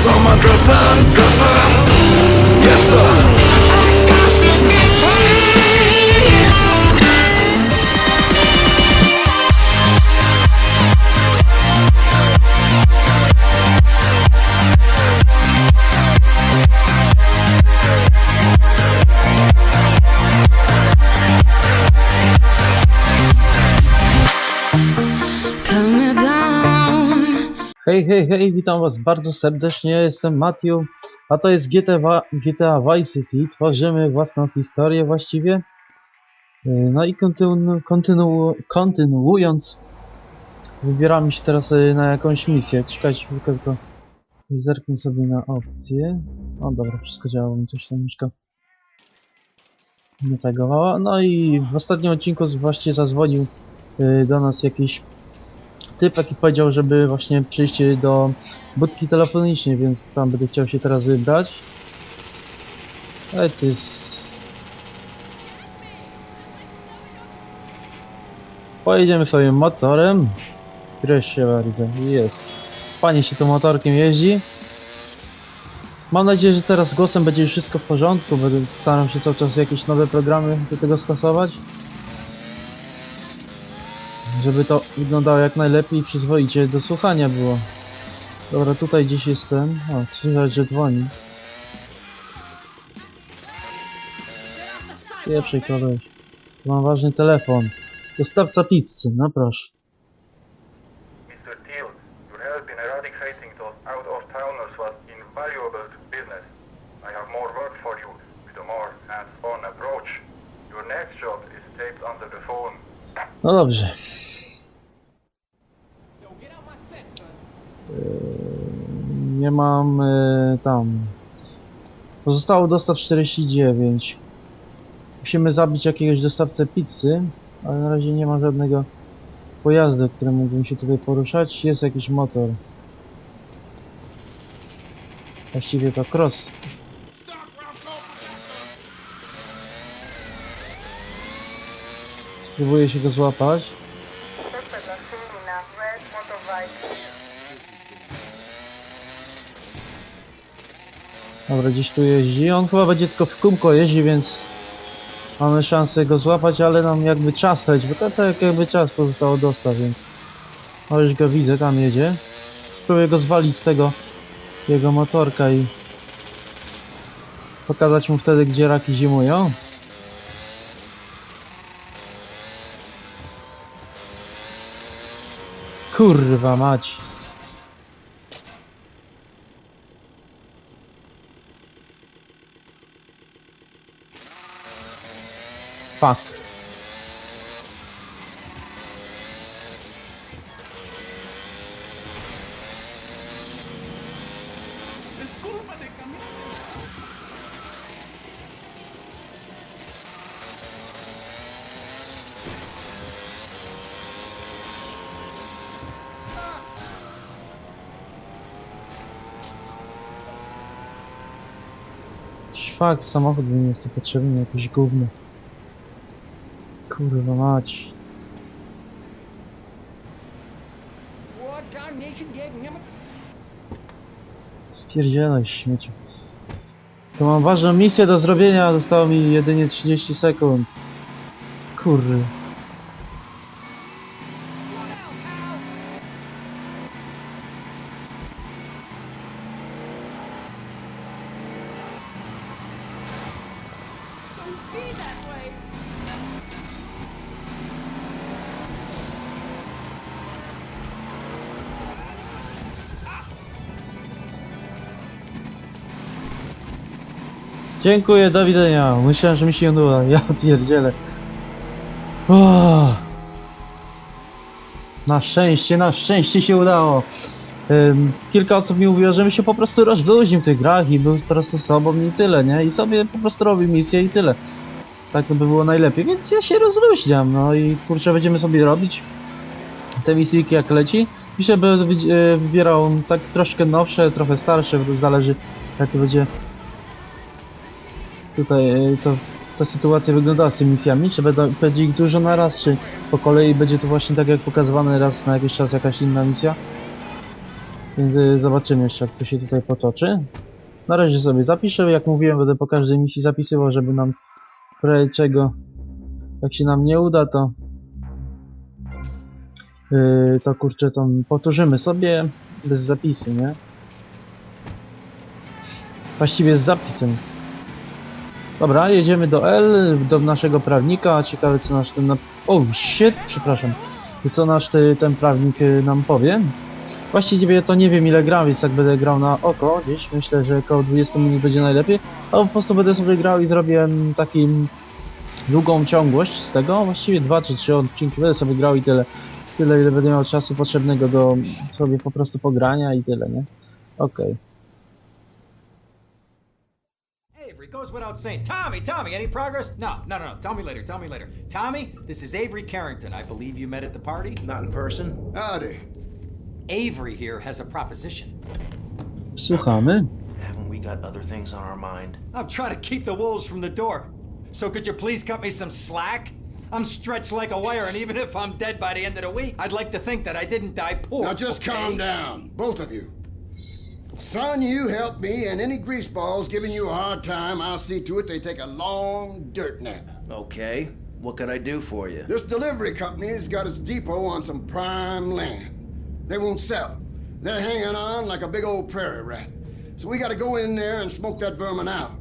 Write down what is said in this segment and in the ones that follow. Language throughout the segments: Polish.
Diamonds on my dresser. Yes, sir. Hej, hej, hej, witam was bardzo serdecznie, jestem Matthew, a to jest GTA, GTA Vice City, tworzymy własną historię właściwie. Yy, No i kontynu, kontynu, kontynuując, wybieramy się teraz yy, na jakąś misję. Czekajcie chwilkę, tylko zerknę sobie na opcję. O dobra, wszystko działa, mi coś tam mieszka nie tagowała. No i w ostatnim odcinku właśnie zadzwonił yy, do nas jakiś typek i powiedział, żeby właśnie przyjść do budki telefonicznej, więc tam będę chciał się teraz wybrać. Ale to jest... Pojedziemy sobie motorem. Proszę bardzo, jest. Fajnie się tym motorkiem jeździ. Mam nadzieję, że teraz z głosem będzie już wszystko w porządku. Będę starał się cały czas jakieś nowe programy do tego stosować żeby to wyglądało jak najlepiej i przyzwoicie do słuchania było. Dobra, tutaj gdzieś jestem. O, słychać, że dzwoni. Pierwszej koleś. Tu mam ważny telefon. Dostawca pizzy, no proszę. Mr. Teal, your help in eradicating those out-of-towners was invaluable to business. I have more work for you with a more hands-on approach. Your next job is taped under the phone. No dobrze. Eee, Nie mam e, tam. Pozostało dostaw 49. Musimy zabić jakiegoś dostawcę pizzy, ale na razie nie ma żadnego pojazdu, którym mógłbym się tutaj poruszać. Jest jakiś motor. Właściwie to cross. Spróbuję się go złapać. Dobra, gdzieś tu jeździ. On chyba będzie tylko w kółko jeździ, więc mamy szansę go złapać, ale nam jakby czas leć, bo to tak jakby czas pozostało dostaw, więc o, już go widzę, tam jedzie. Spróbuję go zwalić z tego jego motorka i pokazać mu wtedy, gdzie raki zimują. Kurwa mać. Fuck. Szwak, samochód mi jest tu potrzebny, jakiś gówno. Kurwa mać. Spierdzielaj śmieciu. To mam ważną misję do zrobienia, zostało mi jedynie 30 sekund. Kurry. Dziękuję, do widzenia. Myślałem, że mi się udało. Ja pierdzielę. O! Na szczęście, na szczęście się udało. Ym, kilka osób mi mówiło, że mi się po prostu rozluźnił w tych grach i był po prostu sobą i tyle, nie? I sobie po prostu robi misję i tyle. Tak by było najlepiej, więc ja się rozluźniam, no i kurczę, będziemy sobie robić te misyjki jak leci. Będę wy- e, wybierał tak troszkę nowsze, trochę starsze, bo zależy jak to będzie tutaj e, to ta sytuacja wyglądała z tymi misjami, czy będą, będzie ich dużo na raz, czy po kolei będzie to właśnie tak jak pokazywane raz na jakiś czas jakaś inna misja. Więc y, zobaczymy jeszcze jak to się tutaj potoczy. Na razie sobie zapiszę, jak mówiłem będę po każdej misji zapisywał, żeby nam czego jak się nam nie uda to yy, to kurczę to powtórzymy sobie bez zapisu, nie? Właściwie z zapisem. Dobra, jedziemy do L, do naszego prawnika. Ciekawe co nasz ten... Na... O, shit, przepraszam. Co nasz ty, ten prawnik y, nam powie. Właściwie to nie wiem ile gram, więc jak będę grał na oko gdzieś, myślę, że około 20 minut będzie najlepiej. Albo po prostu będę sobie grał i zrobię takim długą ciągłość z tego. Właściwie dwa czy trzy odcinki będę sobie grał i tyle. Tyle ile będę miał czasu potrzebnego do sobie po prostu pogrania i tyle, nie? Okej. Avery, goes without saying. Tommy, Tommy, any progress? No, no, no, no. Tell me later. Tell me later. Tommy, this is Avery Carrington. I believe you met at the party. Not in person. Howdy. Avery here has a proposition. Słuchamy. Haven't we got other things on our mind? I'm trying to keep the wolves from the door. So could you please cut me some slack? I'm stretched like a wire, and even if I'm dead by the end of the week, I'd like to think that I didn't die poor. Now just okay? calm down, both of you. Son, you help me, and any greaseballs giving you a hard time, I'll see to it they take a long dirt nap. Okay. What can I do for you? This delivery company's got its depot on some prime land. They won't sell. They're hanging on like a big old prairie rat. So we gotta go in there and smoke that vermin out.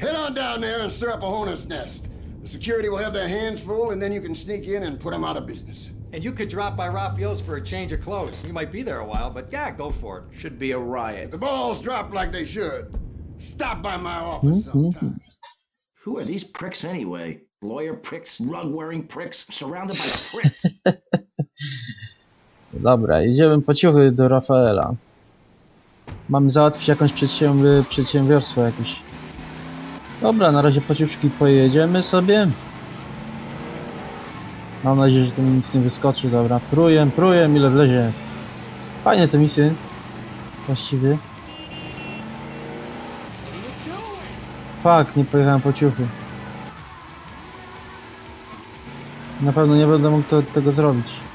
Head on down there and stir up a hornet's nest. The security will have their hands full, and then you can sneak in and put them out of business. And you could drop by Raphael's for a change of clothes. You might be there a while, but yeah, go for it. Should be a riot. The balls drop like they should. Stop by my office mm-hmm. sometime. Who are these pricks anyway? Lawyer pricks, rug wearing pricks, surrounded by pricks. Dobra, jedziemy po ciuchy do Rafaela. Mamy załatwić jakąś przedsiębi- przedsiębiorstwo jakieś. Dobra, na razie po ciuszki pojedziemy sobie. Mam nadzieję, że tu mi nic nie wyskoczy. Dobra, pruję, pruję, ile wlezie. Fajnie te misje. Właściwie. Fak, nie pojechałem po ciuchy. Na pewno nie będę mógł to, tego zrobić.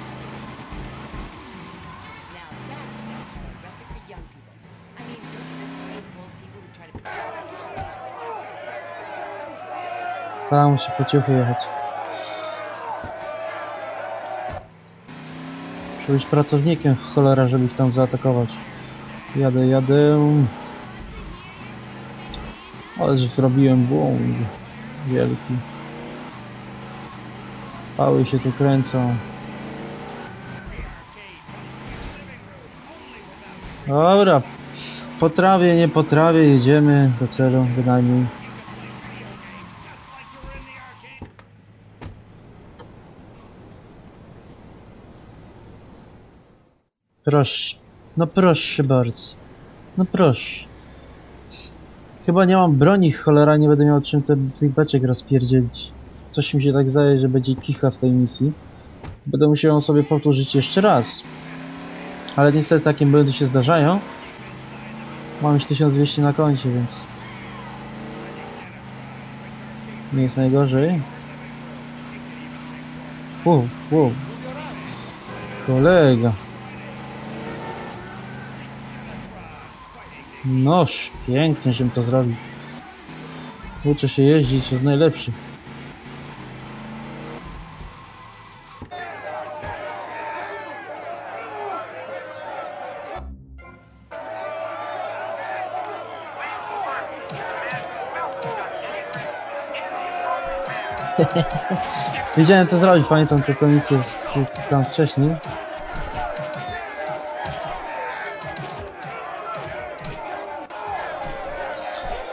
Tam muszę po ciuchy jechać. Muszę być pracownikiem, cholera, żeby ich tam zaatakować. Jadę, jadę. Ależ zrobiłem błąd. Wielki. Pały się tu kręcą. Dobra. Po trawie, nie po trawie, jedziemy do celu bynajmniej. Proszę. No proszę bardzo. No proszę. Chyba nie mam broni, cholera, nie będę miał czym te, tych beczek rozpierdzielić. Coś mi się tak zdaje, że będzie kicha z tej misji. Będę musiał ją sobie powtórzyć jeszcze raz. Ale niestety takie błędy się zdarzają. Mam już 1200 na koncie, więc... Nie jest najgorzej. Wow, wow. Kolega. Noż, pięknie, żebym to zrobił. Uczę się jeździć od najlepszych. Wiedziałem co zrobić, pamiętam tę komisję z tam wcześniej.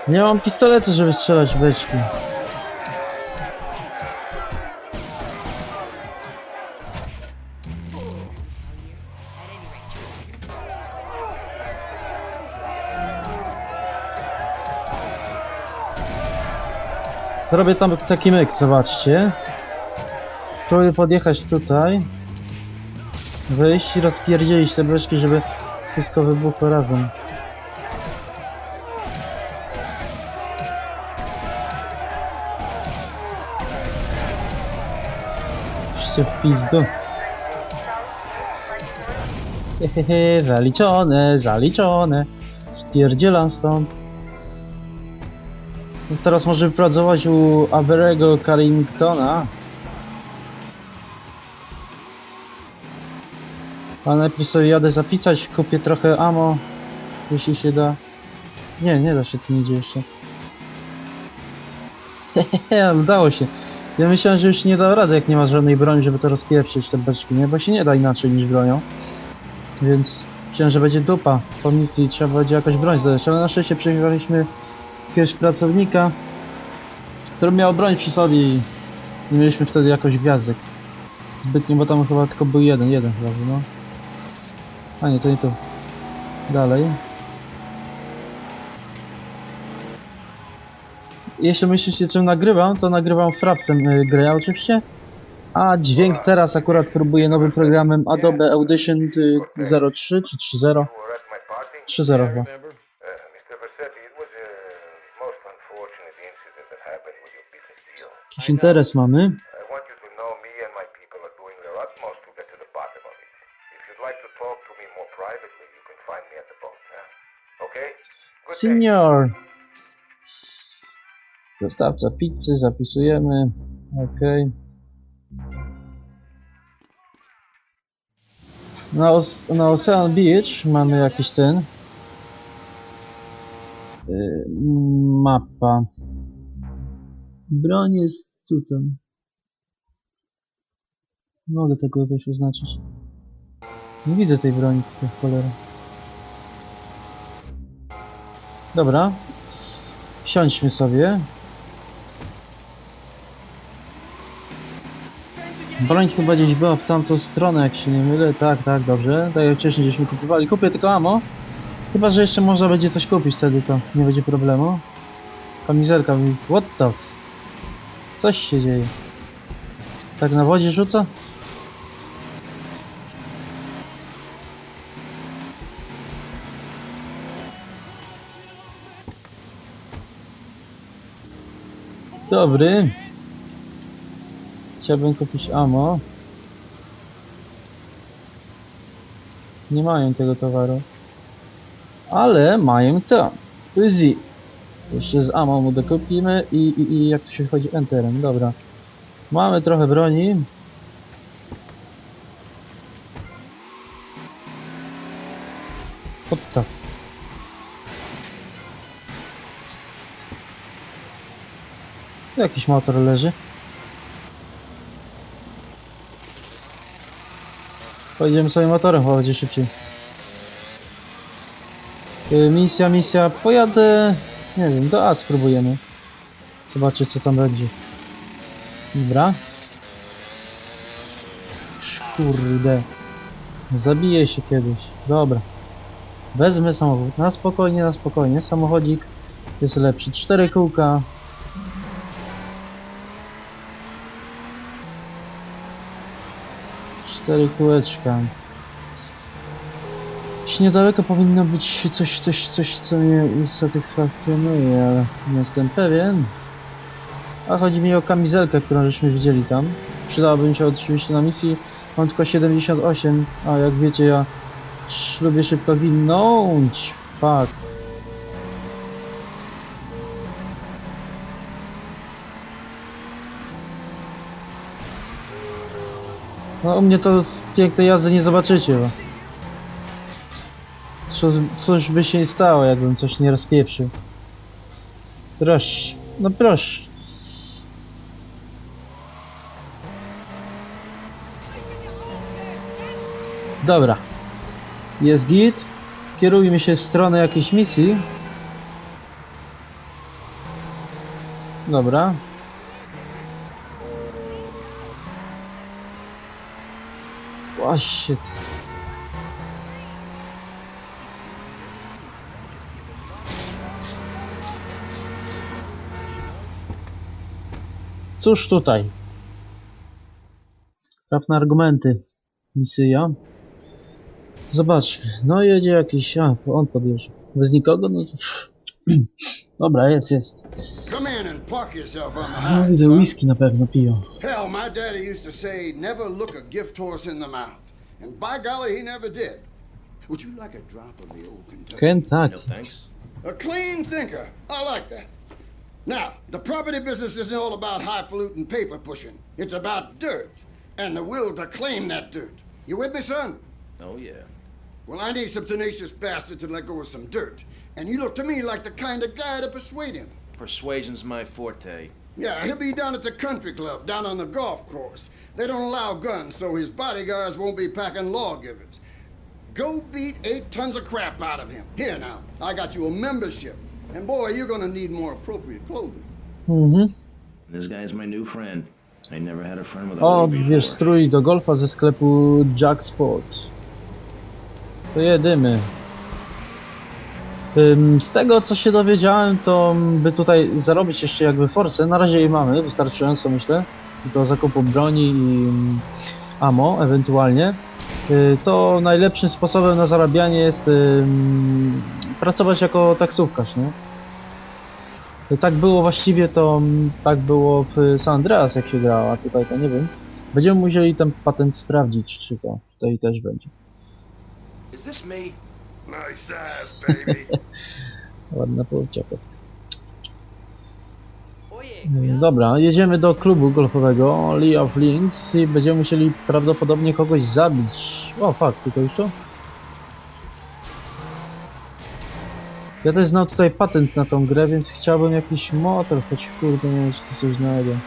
Nie mam pistoletu, żeby strzelać w beczki. Zrobię tam taki myk, zobaczcie. Próbuję podjechać tutaj. Wyjść i rozpierdzielić te beczki, żeby wszystko wybuchło razem. Jeszcze w pizdu. Hehehe, zaliczone, zaliczone. Spierdzielam stąd. No teraz może pracować u Aberego Carringtona. A najpierw sobie jadę zapisać, kupię trochę ammo, jeśli się da. Nie, nie da się to nigdzie jeszcze. Hehehe, udało się. Ja myślałem, że już nie da rady, jak nie ma żadnej broni, żeby to rozpieprzyć te beczki, nie? Bo się nie da inaczej niż bronią. Więc myślałem, że będzie dupa. Po misji trzeba będzie jakoś broń zdać, ale na szczęście przyjechaliśmy jakiegoś pracownika, który miał broń przy sobie i nie mieliśmy wtedy jakoś gwiazdek. Zbytnio, bo tam chyba tylko był jeden, jeden chyba, no. A nie, to nie tu. Dalej. Jeśli myślicie, czym nagrywam, to nagrywam frapsem y, grę oczywiście. A dźwięk teraz akurat próbuję nowym programem Adobe Audition y, 03 czy 3.0. You were at my party? 3.0 chyba. Jakiś interes mamy. Senior! Dostawca pizzy, zapisujemy. Ok. Na, Os- na Ocean Beach mamy jakiś ten. Yy, mapa. Broń jest tutaj. Mogę tego jakoś oznaczyć. Nie widzę tej broni tutaj, cholera. Dobra. Siądźmy sobie. Broń chyba gdzieś była w tamtą stronę, jak się nie mylę. Tak, tak, dobrze. Tak jak wcześniej żeśmy kupowali. Kupię tylko amo. Chyba, że jeszcze można będzie coś kupić wtedy, to nie będzie problemu. Kamizelka mi... What the. Coś się dzieje. Tak na wodzie rzuca? Dobry. Chciałbym kupić ammo. Nie mają tego towaru. Ale mają to. Uzi. Jeszcze z ammo mu dokupimy i, i, i jak to się chodzi enterem. Dobra. Mamy trochę broni. What the f- Jakiś motor leży. Pojedziemy sobie motorem, chyba będzie szybciej. Y, misja, misja. Pojadę... Nie wiem, do A spróbujemy. Zobaczyć co tam będzie. Dobra. Kurde. Zabiję się kiedyś. Dobra. Wezmę samochód. Na spokojnie, na spokojnie. Samochodzik jest lepszy. Cztery kółka. Cztery kółeczka. Gdzieś niedaleko powinno być coś, coś, coś, co mnie usatysfakcjonuje, ale nie jestem pewien. A chodzi mi o kamizelkę, którą żeśmy widzieli tam. Przydałaby mi się oczywiście na misji. Mam tylko 78, a jak wiecie ja lubię szybko ginąć. Fuck. No u mnie to pięknej jazdy nie zobaczycie. Bo... Co, coś by się nie stało, jakbym coś nie rozpieprzył. Proszę, no proszę. Dobra. Jest git. Kierujmy się w stronę jakiejś misji. Dobra. Właśnie. Cóż tutaj? Trafne argumenty. Misyja. Zobaczmy. No jedzie jakiś... A, on podjeżdża. Bez nikogo? No to... Dobra, jest, jest. Come in and park yourself on the No, high, widzę son. whisky na pewno piją. Hell, my daddy used to say, never look a gift horse in the mouth. And by golly, he never did. Would you like a drop of the old Kentucky? No Kentucky. thanks. A clean thinker. I like that. Now, the property business isn't all about highfalutin paper pushing. It's about dirt and the will to claim that dirt. You with me, son? Oh, yeah. Well, I need some tenacious bastard to let go of some dirt. And you look to me like the kind of guy to persuade him. Persuasion's my forte. Yeah, he'll be down at the country club, down on the golf course. They don't allow guns, so his bodyguards won't be packing lawgivers. Go beat eight tons of crap out of him. Here now, I got you a membership. And boy, you're gonna need more appropriate clothing. Mhm. This guy's my new friend. I never had a friend with a hoodie Odbierz before. strój do golfa ze sklepu Jackspot. To jedymy. Z tego co się dowiedziałem, to by tutaj zarobić jeszcze jakby forsę, na razie jej mamy wystarczająco myślę, do zakupu broni i mm, ammo ewentualnie, y, to najlepszym sposobem na zarabianie jest pracować jako taksówkarz, nie? Tak było właściwie to, tak było w San Andreas jak się grało, a tutaj to nie wiem. Będziemy musieli ten patent sprawdzić, czy to tutaj też będzie. Is this me? Nice ass, baby. Ładna płciakotka. Dobra, jedziemy do klubu golfowego Lee of Links i będziemy musieli prawdopodobnie kogoś zabić. O, fuck, tylko już to? Ja też znam tutaj patent na tą grę, więc chciałbym jakiś motor, choć kurde nie wiem, czy tu coś znajdę.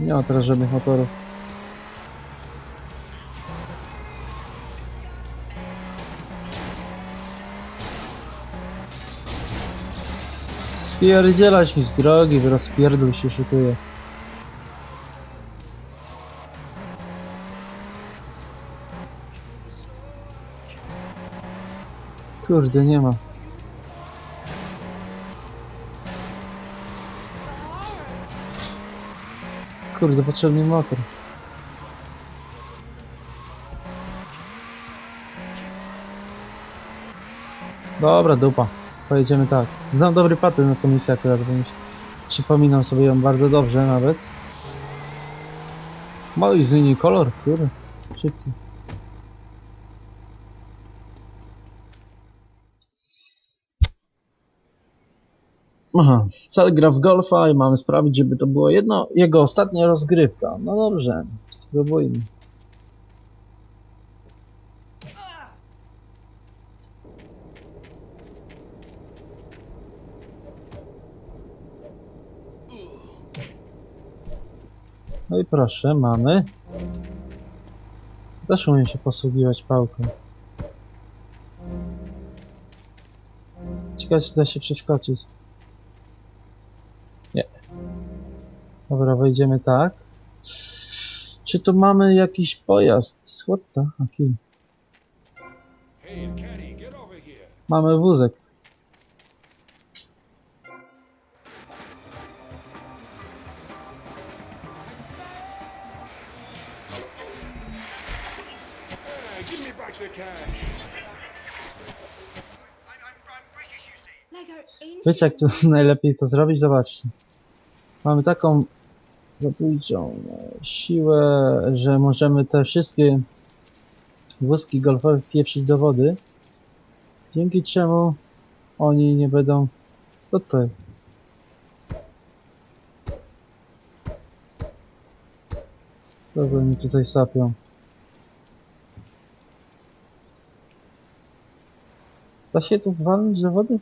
Nie ma teraz żadnych motorów. Spierdzielać mi z drogi, rozpierdol się szykuje. Kurde, nie ma. Kurde, potrzebny motor. Dobra, dupa. Pojedziemy tak. Znam dobry patent na tą misję akurat, więc przypominam sobie ją bardzo dobrze nawet. Mały zmieni kolor, kurde. Szybki. Aha, cel gra w golfa i mamy sprawić, żeby to było jedno, jego ostatnia rozgrywka. No dobrze, spróbujmy. No i proszę, mamy. Też umiem się posługiwać pałką. Ciekawe, czy da się przeskoczyć. Nie. Dobra, wejdziemy tak. Czy tu mamy jakiś pojazd? What the? Okay. Mamy wózek. Wiecie jak to najlepiej to zrobić? Zobaczcie. Mamy taką zabójczą siłę, że możemy te wszystkie wózki golfowe wpieprzyć do wody. Dzięki czemu oni nie będą... Co to jest? Kogo oni tutaj sapią? Da się tu walnąć do wody?